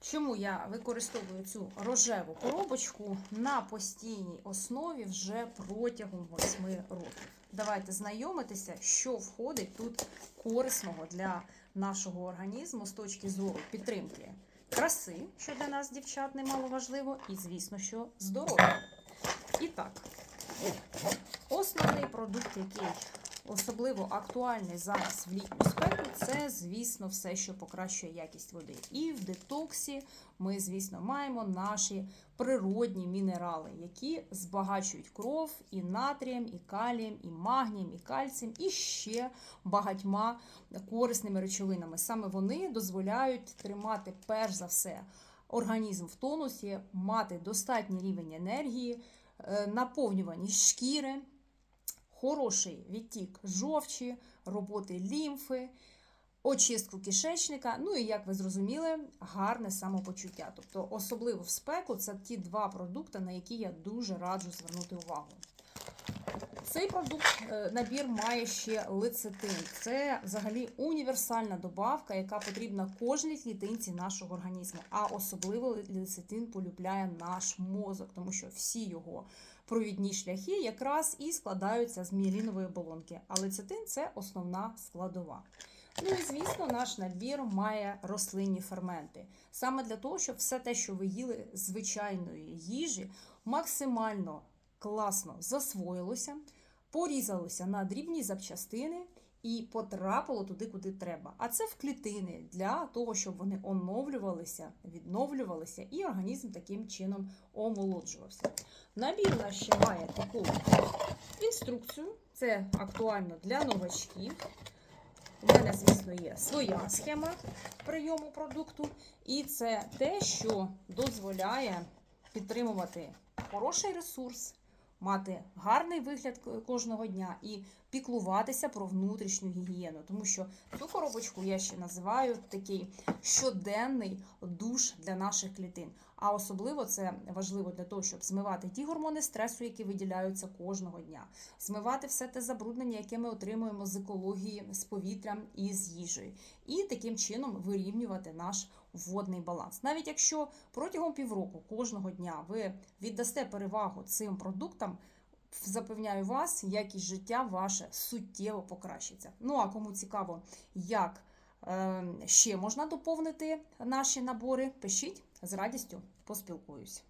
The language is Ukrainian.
Чому я використовую цю рожеву коробочку на постійній основі вже протягом 8 років? Давайте знайомитися, що входить тут корисного для нашого організму з точки зору підтримки краси, що для нас, дівчат, немало важливо, і, звісно, що здоров'я. І так, основний продукт, який особливо актуальний зараз в літню спеку, це, звісно, все, що покращує якість води. І в детоксі ми, звісно, маємо наші природні мінерали, які збагачують кров і натрієм, і калієм, і магнієм, і кальцієм, і ще багатьма корисними речовинами. Саме вони дозволяють тримати перш за все організм в тонусі, мати достатній рівень енергії, е, наповнюваність шкіри, хороший відтік жовчі, роботи лімфи, очистку кишечника. Ну і як ви зрозуміли, гарне самопочуття. Тобто, особливо в спеку, це ті два продукти, на які я дуже раджу звернути увагу. Цей продукт, е, набір має ще лецитин. Це взагалі універсальна добавка, яка потрібна кожній клітинці нашого організму. А особливо лецитин полюбляє наш мозок, тому що всі його провідні шляхи якраз і складаються з міелінової оболонки. А лецитин це основна складова. Ну і звісно, наш набір має рослинні ферменти. Саме для того, щоб все те, що ви їли звичайної їжі, максимально класно засвоїлося, порізалося на дрібні запчастини і потрапило туди, куди треба. А це в клітини для того, щоб вони оновлювалися, відновлювалися, і організм таким чином омолоджувався. Набір у ще має таку інструкцію. Це актуально для новачків. У мене, звісно, є своя схема прийому продукту, і це те, що дозволяє підтримувати хороший ресурс, мати гарний вигляд кожного дня і піклуватися про внутрішню гігієну. Тому що цю коробочку я ще називаю такий щоденний душ для наших клітин. А особливо це важливо для того, щоб змивати ті гормони стресу, які виділяються кожного дня, змивати все те забруднення, яке ми отримуємо з екології, з повітрям і з їжею, і таким чином вирівнювати наш водний баланс. Навіть якщо протягом півроку кожного дня ви віддасте перевагу цим продуктам. Запевняю вас, якість життя ваше суттєво покращиться. Ну а кому цікаво, як е, ще можна доповнити наші набори, пишіть з радістю поспілкуюсь.